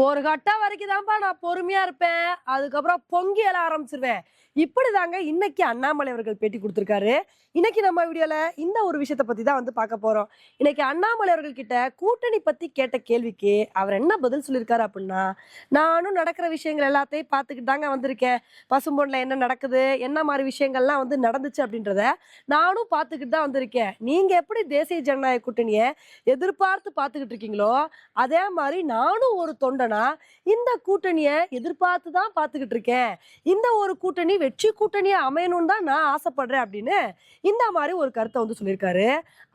ஒரு கட்டம் வரைக்கும் தான்ப்பா நான் பொறுமையா இருப்பேன். அதுக்கப்புறம் பொங்கி எழ ஆரம்பிச்சிருவேன். இப்படிதாங்க இன்னைக்கு அண்ணாமலை அவர்கள் பேட்டி கொடுத்துருக்காரு. இன்னைக்கு நம்ம வீடியோல இந்த ஒரு விஷயத்தை பத்தி தான் வந்து பார்க்க போறோம். இன்னைக்கு அண்ணாமலை அவர்கள் கிட்ட கூட்டணி பத்தி கேட்ட கேள்விக்கு அவர் என்ன பதில் சொல்லியிருக்காரு அப்படின்னா நானும் நடக்கிற விஷயங்கள் எல்லாத்தையும் பார்த்துக்கிட்டு தாங்க வந்திருக்கேன். பசும்பொன்ல என்ன நடக்குது என்ன மாதிரி விஷயங்கள்லாம் வந்து நடந்துச்சு அப்படின்றத நானும் பார்த்துக்கிட்டு தான் வந்திருக்கேன். நீங்க எப்படி தேசிய ஜனநாயக கூட்டணியை எதிர்பார்த்து பார்த்துக்கிட்டு இருக்கீங்களோ அதே மாதிரி நானும் ஒரு தொண்டை தொண்டனா இந்த கூட்டணியை எதிர்பார்த்து தான் பார்த்துக்கிட்டு இருக்கேன். இந்த ஒரு கூட்டணி வெற்றி கூட்டணியா அமையணும்னு தான் நான் ஆசைப்படுறேன் அப்படின்னு இந்த மாதிரி ஒரு கருத்தை வந்து சொல்லியிருக்காரு.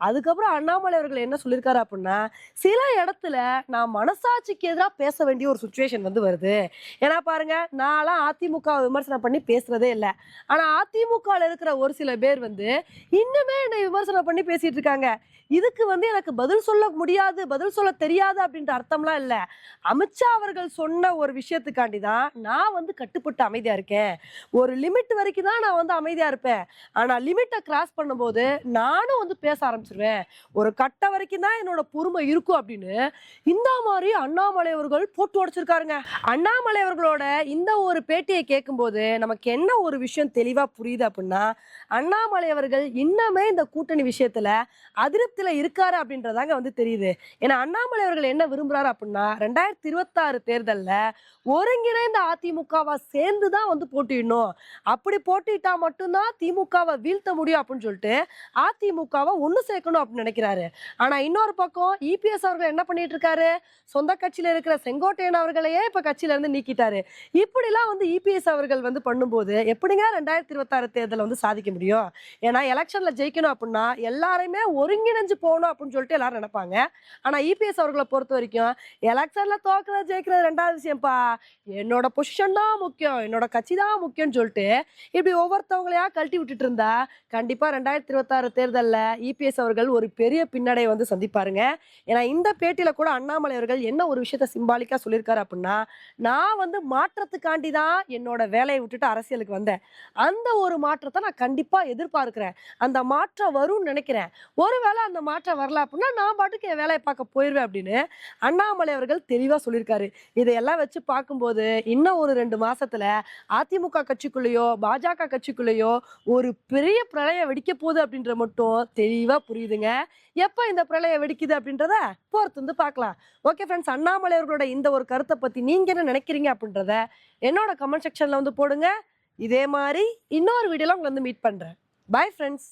அதுக்கப்புறம் அண்ணாமலை அவர்கள் என்ன சொல்லியிருக்காரு அப்படின்னா சில இடத்துல நான் மனசாட்சிக்கு எதிராக பேச வேண்டிய ஒரு சுச்சுவேஷன் வந்து வருது. ஏன்னா பாருங்க நான்லாம் அதிமுக விமர்சனம் பண்ணி பேசுறதே இல்லை. ஆனா அதிமுகவில் இருக்கிற ஒரு சில பேர் வந்து இன்னுமே என்னை விமர்சனம் பண்ணி பேசிட்டு இருக்காங்க. இதுக்கு வந்து எனக்கு பதில் சொல்ல முடியாது பதில் சொல்ல தெரியாது அப்படின்ற அர்த்தம்லாம் இல்லை. அமித்ஷா அவர்கள் சொன்ன ஒரு விஷயத்துக்காண்டி தான் நான் வந்து கட்டுப்பட்டு அமைதியா இருக்கேன். ஒரு லிமிட் வரைக்கும் தான் நான் வந்து அமைதியா இருப்பேன். ஆனா லிமிட்டை கிராஸ் பண்ணும்போது நானும் வந்து பேச ஆரம்பிச்சிருவேன். ஒரு கட்ட வரைக்கும் தான் என்னோட பொறுமை இருக்கும் அப்படின்னு. இந்த மாதிரி அண்ணாமலை அவர்கள் போட்டு உடைச்சிருக்காருங்க அண்ணாமலை அவர்களோட இந்த ஒரு பேட்டியை கேட்கும்போது நமக்கு என்ன ஒரு விஷயம் தெளிவா புரியுது அப்படின்னா அண்ணாமலை அவர்கள் இன்னமே இந்த கூட்டணி விஷயத்துல அதிருப்தியில இருக்காரு அப்படின்றதாங்க வந்து தெரியுது. ஏன்னா அண்ணாமலை அவர்கள் என்ன விரும்புறாரு அப்படின்னா ரெண்டாயிரத்தி இருபத்தாறு தேர்தல்ல ஒருங்கிணைந்த அதிமுகவா சேர்ந்து தான் வந்து போட்டியிடணும். அப்படி போட்டிட்டா மட்டும்தான் திமுகவை வீழ்த்த முடியும் அப்படின்னு சொல்லிட்டு அதிமுகவை ஒன்று சேர்க்கணும் அப்படின்னு நினைக்கிறாரு. ஆனால் இன்னொரு பக்கம் இபிஎஸ் அவர்கள் என்ன பண்ணிட்டு இருக்காரு? சொந்த கட்சியில இருக்கிற செங்கோட்டையன் அவர்களையே இப்போ கட்சியிலேருந்து நீக்கிட்டாரு. இப்படிலாம் வந்து இபிஎஸ் அவர்கள் வந்து பண்ணும்போது எப்படிங்க ரெண்டாயிரத்தி இருபத்தாறு தேர்தலை வந்து சாதிக்க முடியும்? ஏன்னா எலெக்ஷனில் ஜெயிக்கணும் அப்படின்னா எல்லாருமே ஒருங்கிணைஞ்சு போகணும் அப்படின்னு சொல்லிட்டு எல்லாரும் நினைப்பாங்க. ஆனால் இபிஎஸ் அவர்களை பொறுத்த வரைக்கும் எலெக்ஷன்ல தோக்குறது ஜெயிக்கிறது ரெண்டாவது விஷயம்ப்பா. என்னோட பொசிஷன் தான் முக்கியம். என்னோட கட்சி தான் முக்கியம்னு சொல்லிட்டு இப்படி ஒவ்வொருத்தவங்களையா கழட்டி விட்டுட்டு இருந்தா கண்டிப்பா ரெண்டாயிரத்தி இருபத்தாறு தேர்தலில் இபிஎஸ் அவர்கள் ஒரு பெரிய பின்னடையை வந்து சந்திப்பாருங்க. ஏன்னா இந்த பேட்டியில கூட அண்ணாமலை அவர்கள் என்ன ஒரு விஷயத்த சிம்பாலிக்கா சொல்லியிருக்காரு அப்படின்னா நான் வந்து மாற்றத்துக்காண்டி தான் என்னோட வேலையை விட்டுட்டு அரசியலுக்கு வந்தேன். அந்த ஒரு மாற்றத்தை நான் கண்டிப்பா எதிர்பார்க்கிறேன். அந்த மாற்றம் வரும்னு நினைக்கிறேன். ஒருவேளை அந்த மாற்றம் வரல அப்படின்னா நான் பாட்டுக்கு என் வேலையை பார்க்க போயிடுவேன் அப்படின்னு அண்ணாமலை அவர்கள் தெளிவாக சொல்லியிருக்காரு. இருக்காரு இதையெல்லாம் வச்சு பார்க்கும்போது இன்னும் ஒரு ரெண்டு மாசத்துல அதிமுக கட்சிக்குள்ளேயோ பாஜக கட்சிக்குள்ளேயோ ஒரு பெரிய பிரளயம் வெடிக்க போகுது அப்படின்ற மட்டும் தெளிவா புரியுதுங்க. எப்போ இந்த பிரளயம் வெடிக்குது அப்படின்றத பொறுத்து வந்து பார்க்கலாம். ஓகே ஃப்ரெண்ட்ஸ் அண்ணாமலை அவர்களோட இந்த ஒரு கருத்தை பத்தி நீங்க என்ன நினைக்கிறீங்க அப்படின்றத என்னோட கமெண்ட் செக்ஷன்ல வந்து போடுங்க. இதே மாதிரி இன்னொரு வீடியோல உங்களை வந்து மீட் பண்றேன். Bye friends